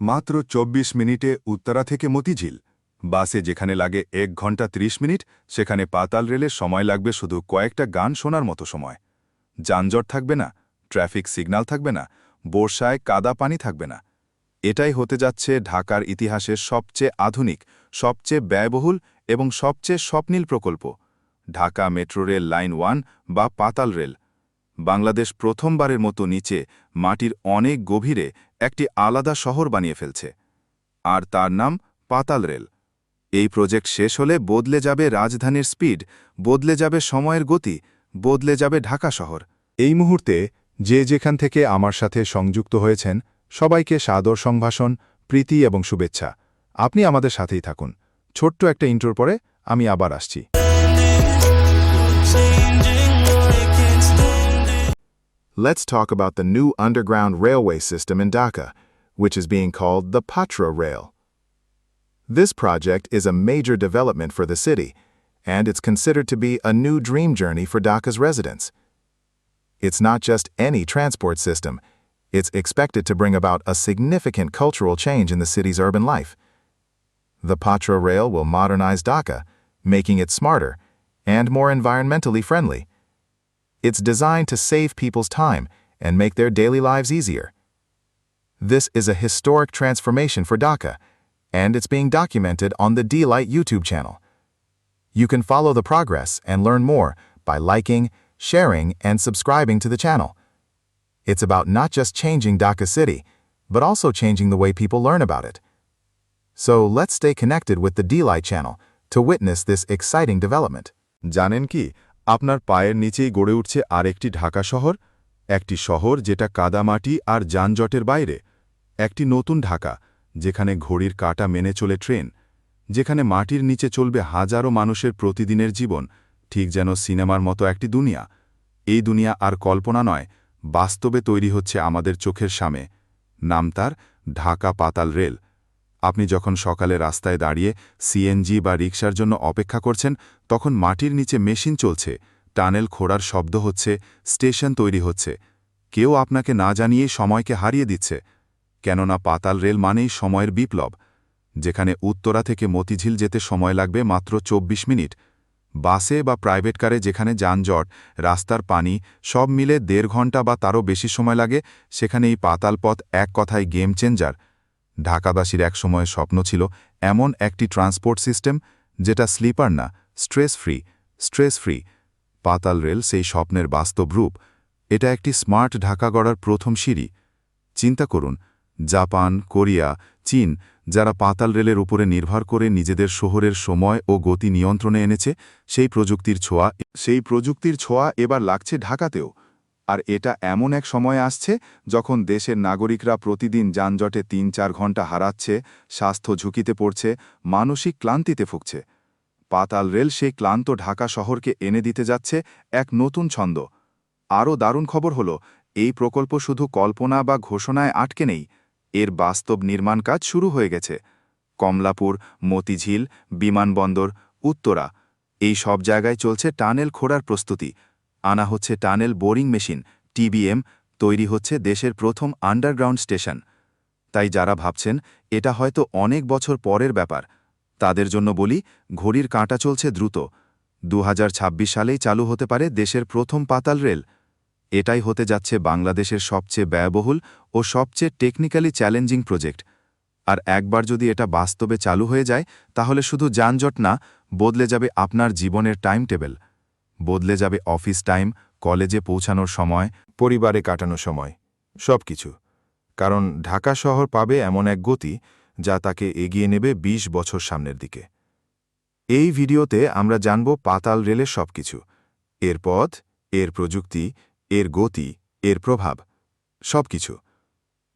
মাত্র ২৪ মিনিটে উত্তরা থেকে মতিঝিল। বাসে যেখানে লাগে এক ঘণ্টা ৩০ মিনিট, সেখানে পাতাল রেলে সময় লাগবে শুধু কয়েকটা গান শোনার মতো সময়। যানজট থাকবে না, ট্রাফিক সিগন্যাল থাকবে না, বর্ষায় কাদা পানি থাকবে না। এটাই হতে যাচ্ছে ঢাকার ইতিহাসের সবচেয়ে আধুনিক, সবচেয়ে ব্যয়বহুল এবং সবচেয়ে স্বপ্নীল প্রকল্প। Dhaka metro rail line one বা পাতাল রেল। বাংলাদেশ প্রথমবারের মতো নিচে মাটির অনেক গভীরে একটি আলাদা শহর বানিয়ে ফেলছে। আর তার নাম পাতাল রেল। এই প্রজেক্ট শেষ হলে বদলে যাবে রাজধানীর স্পিড, বদলে যাবে সময়ের গতি, বদলে যাবে ঢাকা শহর। এই মুহূর্তে যে যেখান থেকে আমার সাথে সংযুক্ত হয়েছেন, সবাইকে সাদর সংভাষণ প্রীতি এবং শুভেচ্ছা। আপনি আমাদের সাথেই থাকুন। ছোট্ট একটা ইন্ট্রোর পরে আমি আবার আসছি। Let's talk about the new underground railway system in Dhaka, which is being called the Patra Rail. This project is a major development for the city, and it's considered to be a new dream journey for Dhaka's residents. It's not just any transport system, it's expected to bring about a significant cultural change in the city's urban life. The Patra Rail will modernize Dhaka, making it smarter and more environmentally friendly. It's designed to save people's time and make their daily lives easier. This is a historic transformation for Dhaka, and it's being documented on the D-Light YouTube channel. You can follow the progress and learn more by liking, sharing, and subscribing to the channel. It's about not just changing Dhaka City, but also changing the way people learn about it. So let's stay connected with the D-Light channel to witness this exciting development. জানেন কি আপনার পায়ের নিচেই গড়ে উঠছে আরেকটি ঢাকা শহর, একটি শহর যেটা কাদামাটি আর যানজটের বাইরে, একটি নতুন ঢাকা, যেখানে ঘড়ির কাটা মেনে চলে ট্রেন, যেখানে মাটির নিচে চলবে হাজারো মানুষের প্রতিদিনের জীবন, ঠিক যেন সিনেমার মতো একটি দুনিয়া। এই দুনিয়া আর কল্পনা নয়, বাস্তবে তৈরি হচ্ছে আমাদের চোখের সামনে। নাম তার, ঢাকা পাতাল রেল। আপনি যখন সকালে রাস্তায় দাঁড়িয়ে সিএনজি বা রিকশার জন্য অপেক্ষা করছেন, তখন মাটির নিচে মেশিন চলছে, টানেল খোঁড়ার শব্দ হচ্ছে, স্টেশন তৈরি হচ্ছে। কেউ আপনাকে না জানিয়েই সময়কে হারিয়ে দিচ্ছে। কেননা পাতাল রেল মানেই সময়ের বিপ্লব। যেখানে উত্তরা থেকে মতিঝিল যেতে সময় লাগবে মাত্র ২৪ মিনিট। বাসে বা প্রাইভেট কারে যেখানে যানজট, রাস্তার পানি, সব মিলে দেড় ঘণ্টা বা তারও বেশি সময় লাগে, সেখানে এই পাতাল পথ এক কথায় গেম চেঞ্জার। ঢাকাবাসীর একসময় স্বপ্ন ছিল এমন একটি ট্রান্সপোর্ট সিস্টেম যেটা স্লিপার না, স্ট্রেস ফ্রি স্ট্রেস ফ্রি। পাতাল রেল সেই স্বপ্নের বাস্তব রূপ। এটা একটি স্মার্ট ঢাকা গড়ার প্রথম সিঁড়ি। চিন্তা করুন, জাপান, কোরিয়া, চীন, যারা পাতাল রেলের উপরে নির্ভর করে নিজেদের শহরের সময় ও গতি নিয়ন্ত্রণে এনেছে, সেই প্রযুক্তির ছোঁয়া, সেই প্রযুক্তির ছোঁয়া এবার লাগছে ঢাকাতেও। আর এটা এমন এক সময় আসছে যখন দেশের নাগরিকরা প্রতিদিন যানজটে তিন চার ঘণ্টা হারাচ্ছে, স্বাস্থ্য ঝুঁকিতে পড়ছে, মানসিক ক্লান্তিতে ফুকছে পাতাল রেল সেই ক্লান্ত ঢাকা শহরকে এনে দিতে যাচ্ছে এক নতুন ছন্দ। আরও দারুণ খবর হল, এই প্রকল্প শুধু কল্পনা বা ঘোষণায় আটকে নেই, এর বাস্তব নির্মাণ কাজ শুরু হয়ে গেছে। কমলাপুর, মতিঝিল, বিমানবন্দর, উত্তরা, এই সব জায়গায় চলছে টানেল খোঁড়ার প্রস্তুতি। আনা হচ্ছে টানেল বোরিং মেশিন, টিবিএম, তৈরি হচ্ছে দেশের প্রথম আন্ডারগ্রাউন্ড স্টেশন। তাই যারা ভাবছেন, এটা হয়তো অনেক বছর পরের ব্যাপার। তাদের জন্য বলি, ঘড়ির কাঁটা চলছে দ্রুত। দু হাজার ছাব্বিশ সালেই চালু হতে পারে দেশের প্রথম পাতাল রেল। এটাই হতে যাচ্ছে বাংলাদেশের সবচেয়ে ব্যয়বহুল ও সবচেয়ে টেকনিক্যালি চ্যালেঞ্জিং প্রজেক্ট। আর একবার যদি এটা বাস্তবে চালু হয়ে যায়, তাহলে শুধু যানজট না, বদলে যাবে আপনার জীবনের টাইম টেবিল বদলে যাবে অফিস টাইম, কলেজে পৌঁছানোর সময়, পরিবারে কাটানোর সময় সব কিছু কারণ ঢাকা শহর পাবে এমন এক গতি যা তাকে এগিয়ে নেবে ২০ বছর সামনের দিকে। এই ভিডিওতে আমরা জানব পাতাল রেলের সবকিছু, এর পথ, এর প্রযুক্তি, এর গতি, এর প্রভাব, সবকিছু।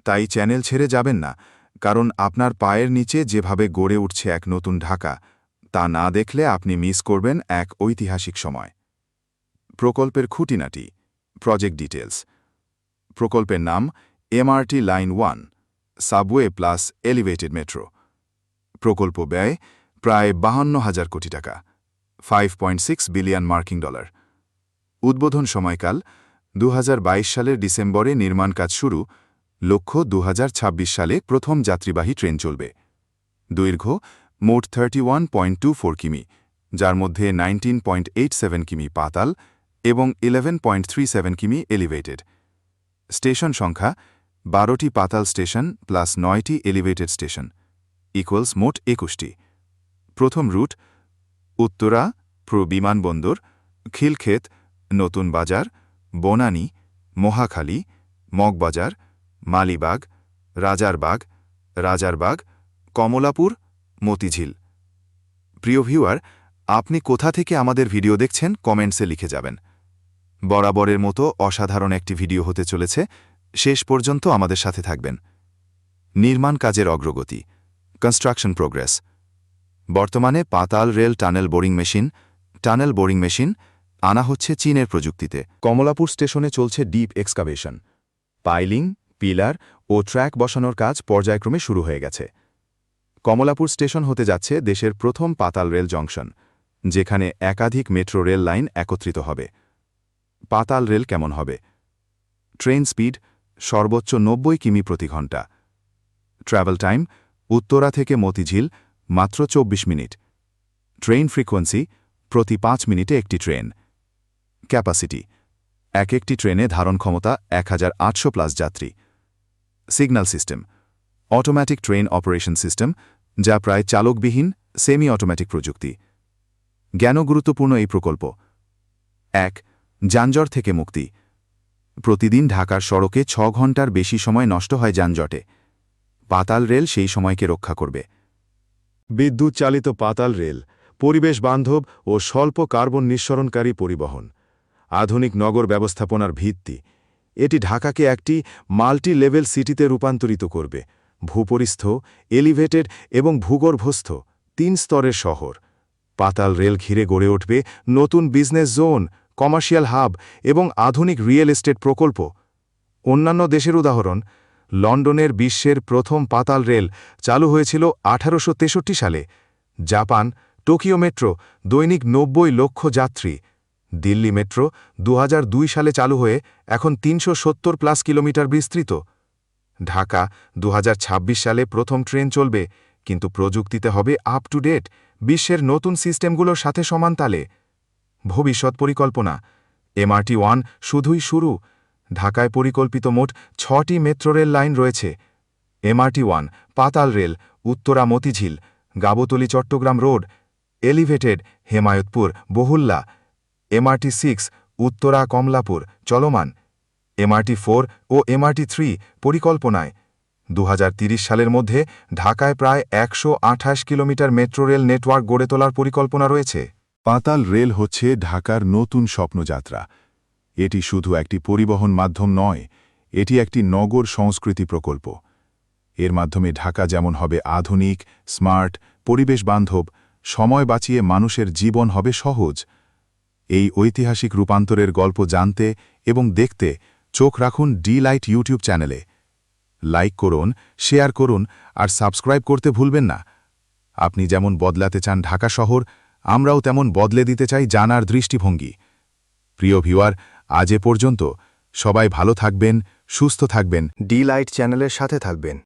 তাই চ্যানেল ছেড়ে যাবেন না, কারণ আপনার পায়ের নিচে যেভাবে গড়ে উঠছে এক নতুন ঢাকা, তা না দেখলে আপনি মিস করবেন এক ঐতিহাসিক সময়। প্রকল্পের খুঁটিনাটি প্রজেক্ট ডিটেলস প্রকল্পের নাম MRT line one subway plus elevated metro প্রকল্প ব্যয় প্রায় বাহান্ন হাজার কোটি টাকা ফাইভ বিলিয়ন মার্কিং ডলার উদ্বোধন সময়কাল দু হাজার বাইশ সালের ডিসেম্বরে নির্মাণ কাজ শুরু, লক্ষ্য দু হাজার ছাব্বিশ সালে প্রথম যাত্রীবাহী ট্রেন চলবে। দৈর্ঘ্য মোট থার্টি কিমি, যার মধ্যে নাইনটিন কিমি পাতাল এবং ইলেভেন পয়েন্ট থ্রি সেভেন কিমি এলিভেটেড স্টেশন সংখ্যা বারোটি পাতাল স্টেশন প্লাস নয়টি এলিভেটেড স্টেশন ইকুয়ালস মোট একুশটি। প্রথম রুট, উত্তরা প্রো বিমানবন্দর, খিলক্ষেত, নতুন বাজার, বনানী, মহাখালী, মগবাজার, মালিবাগ, রাজারবাগ রাজারবাগ, কমলাপুর, মতিঝিল। প্রিয় ভিউয়ার, আপনি কোথা থেকে আমাদের ভিডিও দেখছেন কমেন্টসে লিখে যাবেন। বরাবরের মতো অসাধারণ একটি ভিডিও হতে চলেছে। শেষ পর্যন্ত আমাদের সাথে থাকবেন। নির্মাণ কাজের অগ্রগতি কনস্ট্রাকশন প্রোগ্রেস বর্তমানে পাতাল rail tunnel boring machine, tunnel boring machine আনা হচ্ছে চীনের প্রযুক্তিতে। কমলাপুর স্টেশনে চলছে ডিপ এক্সকাভেশন। পাইলিং, পিলার ও ট্র্যাক বসানোর কাজ পর্যায়ক্রমে শুরু হয়ে গেছে। কমলাপুর স্টেশন হতে যাচ্ছে দেশের প্রথম পাতাল রেল জংশন, যেখানে একাধিক মেট্রো রেল লাইন একত্রিত হবে। পাতাল রেল কেমন হবে? ট্রেন স্পিড সর্বোচ্চ নব্বই কিমি প্রতি ঘণ্টা ট্রাভেল টাইম উত্তরা থেকে মতিঝিল মাত্র চব্বিশ মিনিট। ট্রেন ফ্রিকোয়েন্সি প্রতি পাঁচ মিনিটে একটি ট্রেন। ক্যাপাসিটি এক একটি ট্রেনে ধারণ ক্ষমতা এক হাজার আটশো প্লাস যাত্রী। Signal system automatic train operation system যা প্রায় চালকবিহীন সেমি অটোম্যাটিক প্রযুক্তি। জ্ঞান গুরুত্বপূর্ণ এই প্রকল্প। এক যানজট থেকে মুক্তি। প্রতিদিন ঢাকার সড়কে ছ ঘণ্টার বেশি সময় নষ্ট হয় যানজটে। পাতাল রেল সেই সময়কে রক্ষা করবে। বিদ্যুৎ চালিত পাতাল রেল, পরিবেশ বান্ধব ও স্বল্প কার্বন নিঃসরণকারী পরিবহন। আধুনিক নগর ব্যবস্থাপনার ভিত্তি, এটি ঢাকাকে একটি মাল্টি লেভেল সিটিতে রূপান্তরিত করবে। ভূপরিস্থ, এলিভেটেড এবং ভূগর্ভস্থ তিন স্তরের শহর। পাতাল রেল ঘিরে গড়ে উঠবে নতুন বিজনেস জোন। কমার্শিয়াল হাব এবং আধুনিক রিয়েল এস্টেট প্রকল্প। অন্যান্য দেশের উদাহরণ, লন্ডনের বিশ্বের প্রথম পাতাল রেল চালু হয়েছিল আঠারোশো তেষট্টি সালে। জাপান, টোকিও মেট্রো, দৈনিক নব্বই লক্ষ যাত্রী। দিল্লি মেট্রো দু হাজার দুই সালে চালু হয়ে এখন তিনশো সত্তর প্লাস কিলোমিটার বিস্তৃত। ঢাকা দু হাজার ছাব্বিশ সালে প্রথম ট্রেন চলবে, কিন্তু প্রযুক্তিতে হবে আপ টু ডেট বিশ্বের নতুন সিস্টেমগুলোর সাথে সমান তালে। ভবিষ্যৎ পরিকল্পনা। এমআরটি ওয়ান শুধুই শুরু। ঢাকায় পরিকল্পিত মোট ছটি মেট্রো রেল লাইন রয়েছে। এমআরটি ওয়ান পাতাল rail, Uttara Motijheel, Gabtoli Chittagong road, elevated, Hemayetpur, Bahulla. MRT six Uttara Kamalapur চলমান। এমআরটি ফোর ও এমআরটি থ্রি পরিকল্পনায়। দু সালের মধ্যে ঢাকায় প্রায় একশো আঠাশ কিলোমিটার মেট্রো রেল নেটওয়ার্ক গড়ে তোলার পরিকল্পনা রয়েছে। পাতাল রেল হচ্ছে ঢাকার নতুন স্বপ্নযাত্রা। এটি শুধু একটি পরিবহন মাধ্যম নয়, এটি একটি নগর সংস্কৃতি প্রকল্প। এর মাধ্যমে ঢাকা যেমন হবে আধুনিক, স্মার্ট, পরিবেশ বান্ধব, সময় বাঁচিয়ে মানুষের জীবন হবে সহজ। এই ঐতিহাসিক রূপান্তরের গল্প জানতে এবং দেখতে চোখ রাখুন ডি লাইট ইউটিউব চ্যানেলে। লাইক করুন, শেয়ার করুন আর সাবস্ক্রাইব করতে ভুলবেন না। আপনি যেমন বদলাতে চান ঢাকা শহর আমরাও তেমন বদলে দিতে চাই জানার দৃষ্টিভঙ্গি। প্রিয় ভিওয়ার আজ এ পর্যন্ত সবাই ভালো থাকবেন, সুস্থ থাকবেন। ডি লাইট চ্যানেলের সাথে থাকবেন।